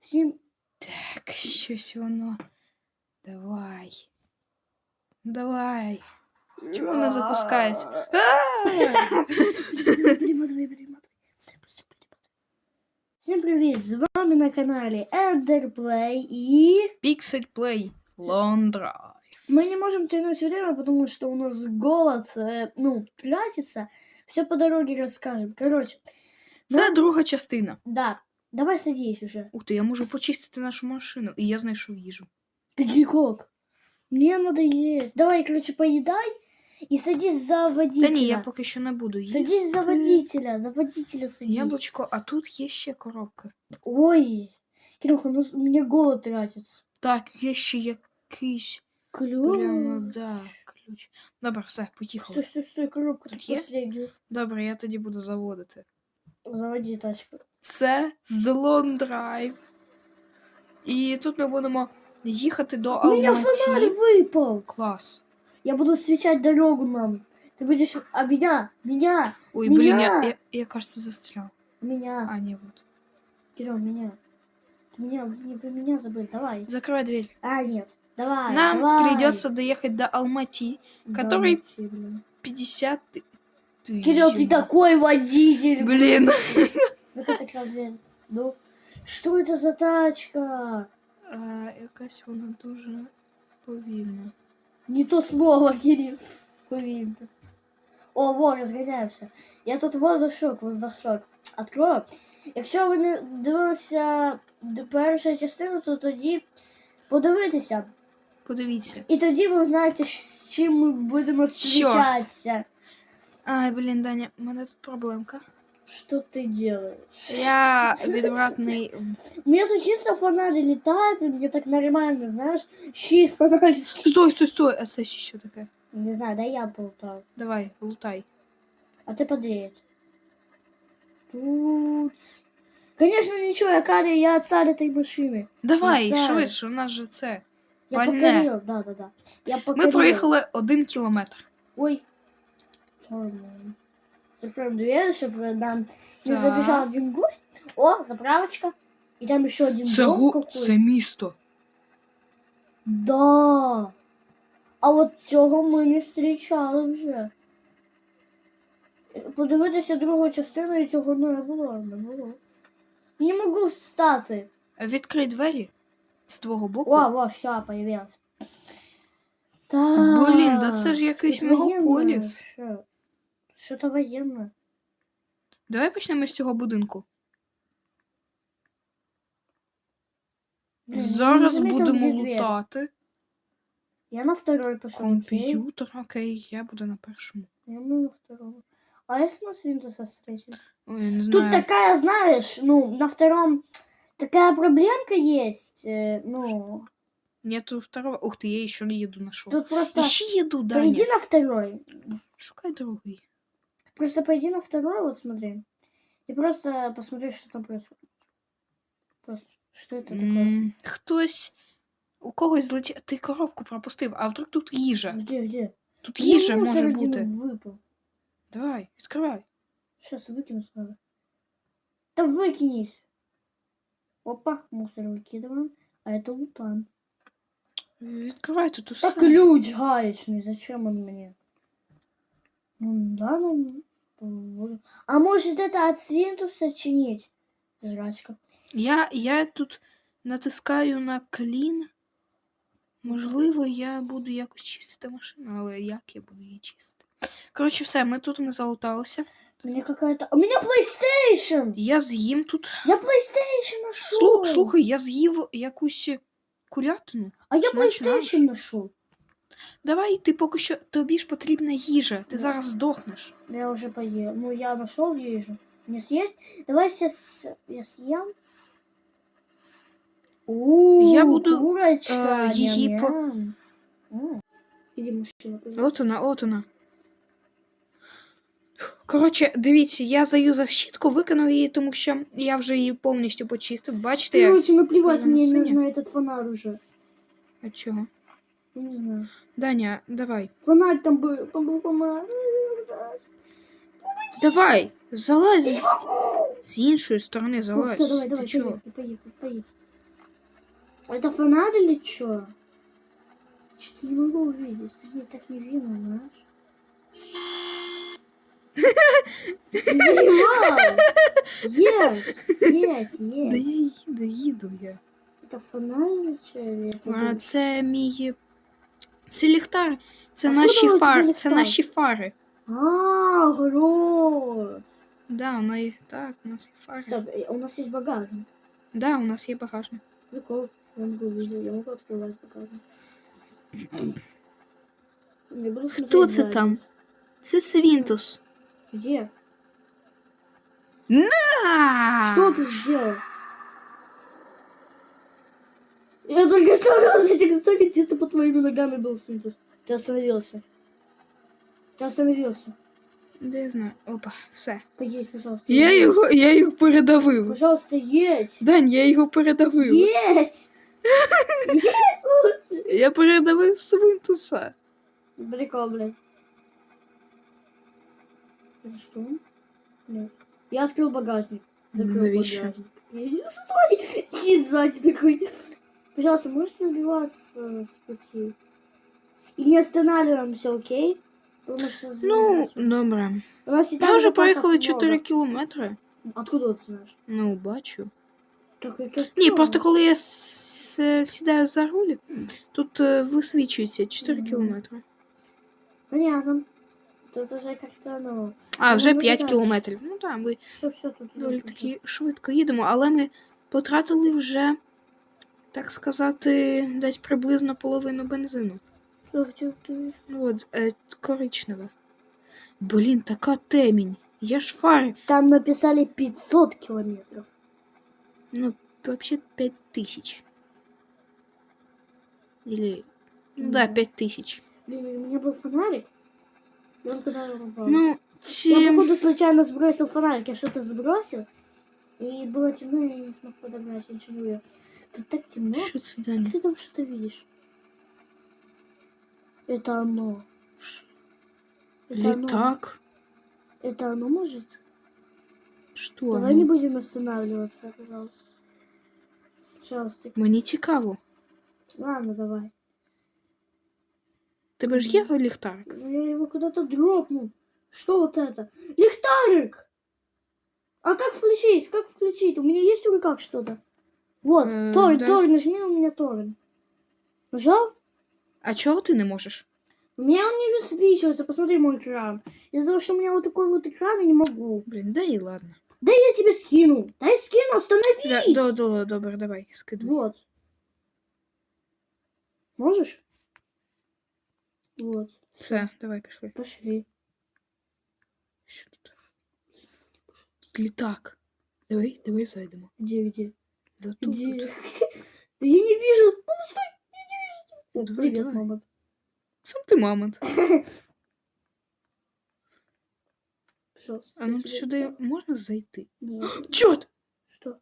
Всім Так, щось воно. Давай. Давай. Чому не запускається? А! Перемотуй, перемотуй. Быстрей, быстрей, перемотуй. Всім привіт! З вами на каналі Enderplay і Pixel Play Long Drive. мы не можем тянуть время, потому что у нас голод, э, ну, тратится. Все по дороге расскажем. Короче, Це друга частина. да, давай садись уже. Ух ти, я можу почистити нашу машину, і я знайшов їжу. Где как? Мне надо есть. Давай, короче, поедай и садись за водителя. Та ні, я поки що не буду їсти. Садись за водителя, за водителя садись. Яблучко, а тут є ще коробки. Ой, Кирюха, ну с- у меня голод тратится. Так, є ще якийсь. Ключ. Прямо, да, ключ. Добре, все, Стой, поїхали. стой, стой, коробку Тут тут є? последнюю. Добре, я тоді буду заводити. Заводи тачку. Це Злон Драйв. І тут ми будемо їхати до У меня фонарь Алматі. выпал. Клас. Я буду освещать дорогу нам. Ты будешь... А меня, меня, Ой, блін, я, Меня! я, я кажется, застрял. меня. А, ні, вот. Кирилл, меня. Ты меня, вы, вы меня забыли, давай. Закрывай дверь. А, нет, давай, Нам давай. придется доехать до Алмати. Да, который- Максим, блин. 50 ты... ты Кирилл, ты ё- такой водитель. Блин. Ну-ка, закрыл дверь. Ну, что это за тачка? А, якась вона дуже повільна. Не то слово, Кирилл. Повинно. О, во, розганяємося. Я тут воздушок, воздушок. Открою. Якщо ви не дивилися до першої частини, то тоді подивитися. Подивіться. І тоді ви знаєте, щ- з чим ми будемо зустрічатися. Ай, блін, Даня, у мене тут проблемка. Що ти делаешь? Я відвратний. У меня тут чисто фонарь летает, и мне так нормально, знаешь, щит фонарский. Стой, стой, стой. А це ще що таке? Не знаю, да я болтаю. Давай, лутай. А ты подъедь. Тут... Конечно, ничего, я Карри, я царь этой машины. Давай, Назад. швидше, у нас же це. Я Пальне. покорил, да, да, да. Я покорил. Ми проїхали один кілометр. Ой. Нормально. Закроем дверь, чтобы нам не забежал один гость. О, заправочка. И там еще один Це, дом го... какой. це місто. Да. А от цього ми не зустрічали вже. Подивитися другу частину і цього не було, не було. Не можу встати. Відкрий двері з твого боку. О, о, все, появилась. Так. Блін, да це ж якийсь мегаполіс. ще. Що-то воєнне. Давай почнемо з цього будинку. Блін, Зараз не заметила, будемо де двері. лутати. Я на второй пошел. окей? Комп'ютер, окей, я буду на першому. Я на втором. А если мы с Windows встретим? Ой, я не Тут знаю. такая, знаешь, ну, на втором такая проблемка есть. э, ну, Нету второго. Ух ти, я ще не їду нашов. тут просто ще їду, пойди Даня. на второй. Шукай другий. Просто пойди на второй, вот смотри. И просто посмотри, что там происходит. Просто, что это такое? М, Хтось. У когось злетів. Ти коробку пропустив, а вдруг тут їжа. Где, где? Тут Мне їжа мусор може один бути. выпал. Давай, відкривай. Сейчас выкинуть надо. Да выкинись. Опа, мусор выкидываем. А это лутан. Відкривай тут Да усе. ключ гаечный, зачем он мне? Ну, да, ну, попробую. А может это от свинтуса чинить? Жрачка. Я, я тут натискаю на клін. Можливо, я буду якось чистити машину, але як я буду її чистити? Коротше, все, ми тут ми залуталися. У меня какая-то... У меня PlayStation! Я з'їм тут. Я PlayStation нашел! Слу, слухай, я з'їв якусь курятину. а я смачно PlayStation нашел. Давай, ти поки що тобі ж потрібна їжа. Ти зараз здохнеш. Я уже поел. Ну, я нашел ежу. Мне съесть? Давай сейчас я съем. У, Я буду, курочка. э, її по- ням-ням. М. Иди машину, пожалуйста. От вона, от вона. Коротше, дивіться, я заюзав щітку, викинув її, тому що я вже її повністю почистив. Бачите, як? Короче, наплевать Она мне на, синяя. на этот фонарь уже. А чого? Я не знаю. Даня, давай. Фонарь там был, там был фонарь. Давай, залазь з, з іншої сторони, Ну, залазь. все, давай, Ти давай, чого? поехали, поехали, поехали. Это фонарь или чё? Что-то не могу увидеть. Ты не так не видно, знаешь? Заебал! Есть! Есть! Да Есть! я їду, їду я. Это фонарь или чё? Или это А, был- це мій. Це ліхтар. Це Откуда наші у тебе фари. Це ліхтар? наші фари. А, грош! Да, вона є. Так, у нас є фари. Стоп, э, у нас есть багажник. Да, у нас є багажник. Прикол. Я могу увидеть, я могу открывать багажник. Не буду смотреть Кто це задниц. там? Це Свінтус. Где? А! Что ты сделал? Я только что раз этих столько чисто по твоими ногами был Свинтус. Ты остановился. Ты остановился. Да я знаю. Опа, все. Поедь, пожалуйста. Я едь. його, я його передавив. Пожалуйста, едь. Дань, я його передавив. Едь. Едь лучше. Я передавив Свинтуса. Прикол, блядь. Это что? Нет. Я открыл багажник. Закрыл Навіщо? багажник. Я не! Щит сзади такой. Пожалуйста, можешь набиваться с пути? И не останавливаемся, окей? Потому что... Ну, знаешь, добре. у нас и так Ми вже запасов проїхали много. 4 кілометри. Откуда ты знаешь? Ну, бачу. Так это Ні, кто? просто коли я с- с- сідаю за руль, тут е, висвічується 4 Мгм. кілометри. Понятно. Это уже как-то, ну... А, Ну, вже ну, 5 так. кілометрів. Ну так, ми Все, все тут. доволі уже таки швидко їдемо, але ми потратили вже, так сказати, десь приблизно половину бензину. Всё, всё, всё. Ну от, е, коричневе. Блін, така темінь. Є ж фари. Там написали 500 километров. Ну, взагалі 5 тисяч. Или... Ну да, Мгм. 5 тисяч. Блин, у меня был фонарик. И он куда попал? Ну, ці... Я, походу, случайно сбросил фонарик. Я что-то сбросил. И было темно, и я не смог подогнать. Я ничего не увидел. Тут так темно. Що це Даня? Ты там что-то видишь? Это оно. Ш- Это оно. Літак? Это оно может? Що? Давай ну? не будем останавливаться, пожалуйста. Пожалуйста. Мені цікаво. Ладно, давай. Тебе ж є ліхтарик? Ну, Я его куда-то дропнул. Что вот это? Лихтарик! А как включить? Как включить? У меня есть в руках что-то? Вот, Э, Тор, да. Тор, нажми у меня Тор. Нажал? А чого ти не можеш? У меня он не засвечивается, посмотри мой экран. Из-за того, что у меня вот такой вот экран, я не могу. Блін, да і ладно. Да я тебе скину. Дай скину, Да, остановись. до, до, добре, давай, скидуй. Вот. Можешь? Вот. Все, давай пішли. Пошли. Що тут? Літак. Давай, давай зайдемо. Где, где? Да тут. Где? тут. Да я не вижу. Мама, стой! Я не вижу тебя. О, Давай, привет, давай. мама. Сам ти мамонт. Пожалуйста. А ну я тебе- сюди можна зайти? Нет. Чорт! Что?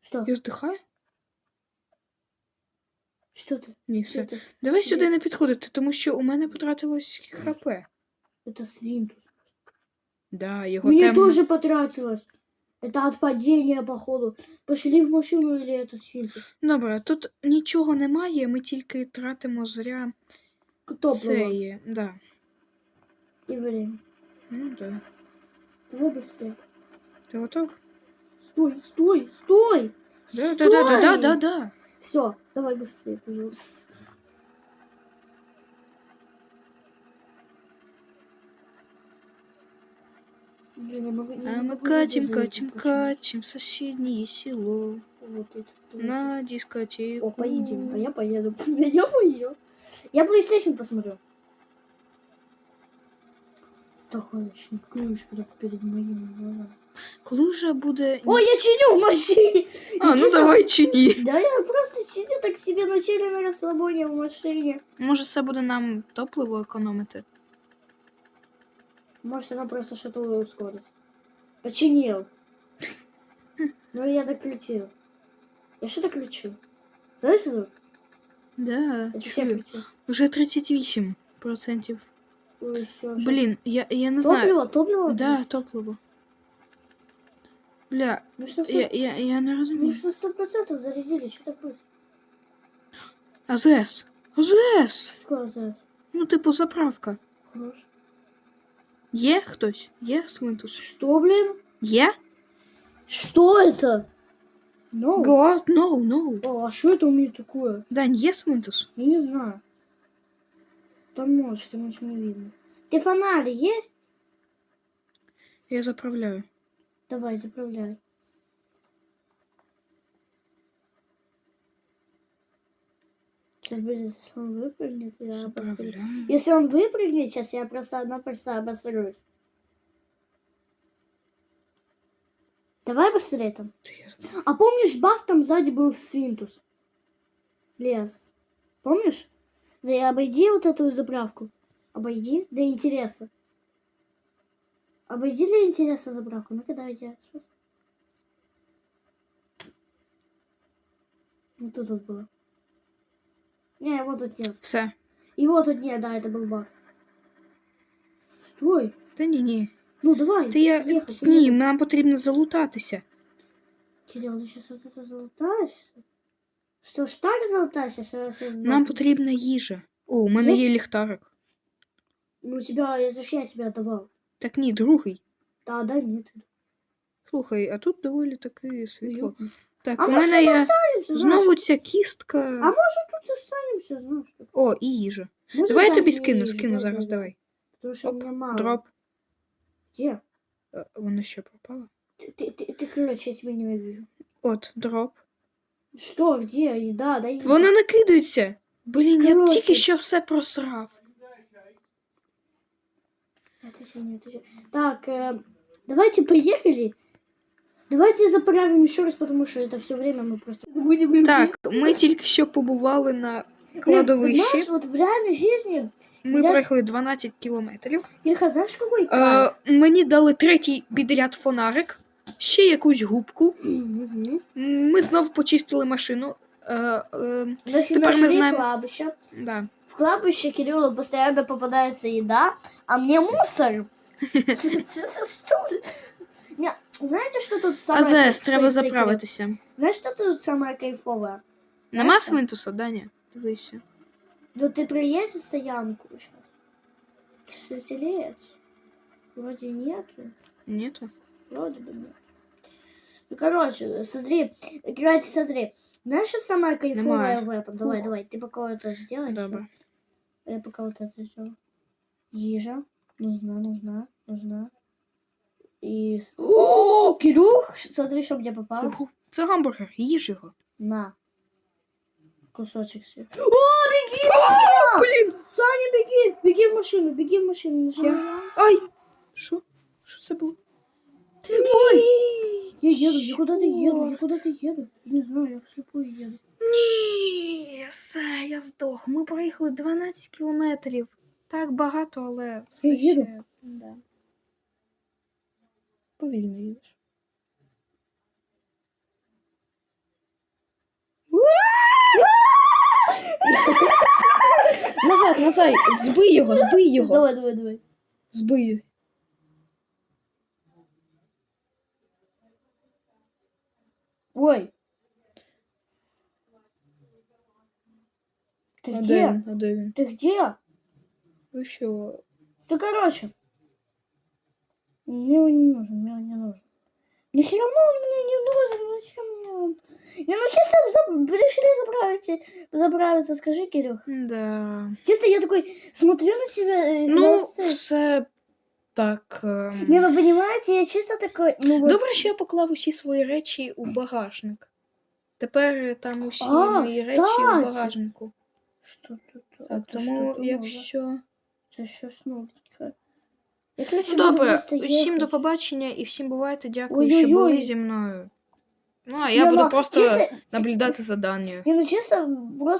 Что? Я здихаю? Что ты? Ні, Что все. ты? Давай сюди Ні. не підходити, тому що у мене потратилось хп. Это свинтус. Да, його Мне темно. тоже потратилось. Это от падения, походу. Пошли в машину или это свинтус? Добре, тут нічого немає, ми тільки тратимо зря Топливо цей. Да. и время. Ну да. Давай быстрее. Ти готов? Стой, стой, стой! Да, да, да, да, да, да, да. Все, давай быстрее, пожалуйста. Блин, я могу, я не А мы катим, катим, катим в соседнее село Вот это. давайте. на дискотеку. О, поедем. А я поеду. Я поеду. Я PlayStation посмотрю. Тахоночник, крышка так перед моими глазами. Буде. Ой, я чиню в машине! А, ну давай чи ні. Да я просто чиню так себе ночили на расслабоне в машине. Може, це буде нам топливо економити. Может, она просто что-то ускорит. Починил. Ну, я доключил. Я что доключил? Знаешь звук? Да, Это все включил. Уже 38%. Ой, все. Блін, я, я не знаю. Топливо, топливо? Да, Ну, топливо. Бля, Ну что, я, я, я не розумію. Мы же на сто процентов зарядили, что так быстро? АЗС. АЗС! Що таке АЗС? Ну, типу, заправка. Хорош. Є хтось? Є свинтус? Что, блин? Є? Что это? No. Go out, no, no. О, а что это у меня такое? Дань, є свинтус? Я не знаю. Там может, там ничего не видно. Ты фонарь есть? Я заправляю. Давай, заправляй. Сейчас будет, если он выпрыгнет, я обосрусь. Заправляю. Если он выпрыгнет, сейчас я просто-напросто обосрусь. Давай быстрее там. А помнишь, бак там сзади был свинтус? Лес. Помнишь? За- Обойди вот эту заправку. Обойди для интереса. Обойди для интереса заправку. Ну-ка, давайте. Сейчас. Вот тут вот было. Не, его тут нет. Все. Его тут нет, да, это был баг. Стой. Та ні, ні. Ну, давай. Та я. ехать, Ні, ехать. нам потрібно залутатися. Кирилл, ты сейчас вот это золотаешься? Что ж так золотаешься? что я щас Нам сдохну? потрібна їжа. О, у мене Є? є ліхтарик. Ну, у тебя, это ж я тебе отдавал. Так ні, другий. Да, дай мне тут. Слухай, а тут доволі таке світло. Ёпна. Так, А у може мене тут є останемся, знаешь? знову ця кістка. А может тут останемся, знаешь? что? О, і їжа. Можешь Давай я дать тобі мне скину, еду? скину Дай, зараз, дай, дай. давай. Потому что у Оп, меня мало. Дроп. Где? Е, Воно що пропало? Ты, ты, ты, ты, короче, я тебя ненавижу. От, дроп. Что, где? Еда, дай еду. Вона накидається. Блін, я Коротше. тільки що все просрав. Отвечай, не отвечай. Так, э, давайте поехали. Давайте заправим еще раз, потому что это все время мы просто будем Так, любить. ми тільки що побували на Блин, кладовищі. Знаешь, вот в реальной жизни, Ми я- проїхали 12 кілометрів. Ильха, знаешь, какой кайф? Е, мені дали третій підряд фонарик, ще якусь губку. Мгм. Ми знов почистили машину. Е, е, Значит, Теперь мы нашли знаем- кладбище. да. В кладбище Кириллу постоянно попадается еда, а мне мусор. Что, Знаете, что тут самое... АЗС, треба заправитися. Знаешь, что тут самое кайфовое? Нема Знаєш, свинтуса, Даня? Дивися. Ну ты приедешь в стоянку сейчас? Сожалеешь? Вроде нету. Нету? Вроде бы нет. Ну, короче, смотри. Кстати, смотри. Знаешь, что самое кайфовое Нема. в этом? Давай, Ух. давай. Ты пока это сделаешь. Добре. Я пока вот это сделаю. Ежа. Нужна, нужна, нужна. С- О, Кирюх, смотри, что мне попалось. Це, гамбургер, їж його. На. Кусочек сверху. О, беги! Блін! Саня, беги! Беги в машину, беги в машину. Ай! Що? Що це було? Ой! Я еду, я куда-то еду, я куда-то еду. Не знаю, я вслепую еду. Ні, все, я здох. Ми проїхали 12 кілометрів. Так багато, але все Я їду. ще. Да. Повільно їдеш. Назад, назад, збий його, збий його. Давай, давай, давай. Збий. Ой. Ты А де где? він? А де він? Ты где? Ви що? Ты короче. Мне он не нужен, мне он не нужен. Мне все равно он мне не нужен. Зачем мне он? Не, ну чисто за- решили заправить, заправиться, скажи, Кирюх. Да. Чисто я такой смотрю на тебя. э, Ну, классно. все так. ем, Не, ну понимаете, я чисто такой, ну вот. Добре, що я поклав усі свої речі у багажник. Тепер там усі А, мої речі кстати. у багажнику. Что тут? Так, это тому что-то якщо. новое. Это щось новенькое. Я, короче, Ну буду добре, просто всім до ехать. побачення і всім бувайте. Дякую, що Ой-ой-ой. були зі мною. Ну, а я Не, буду ну, просто чисто- наблюдати за Данією. Не, ну честно, просто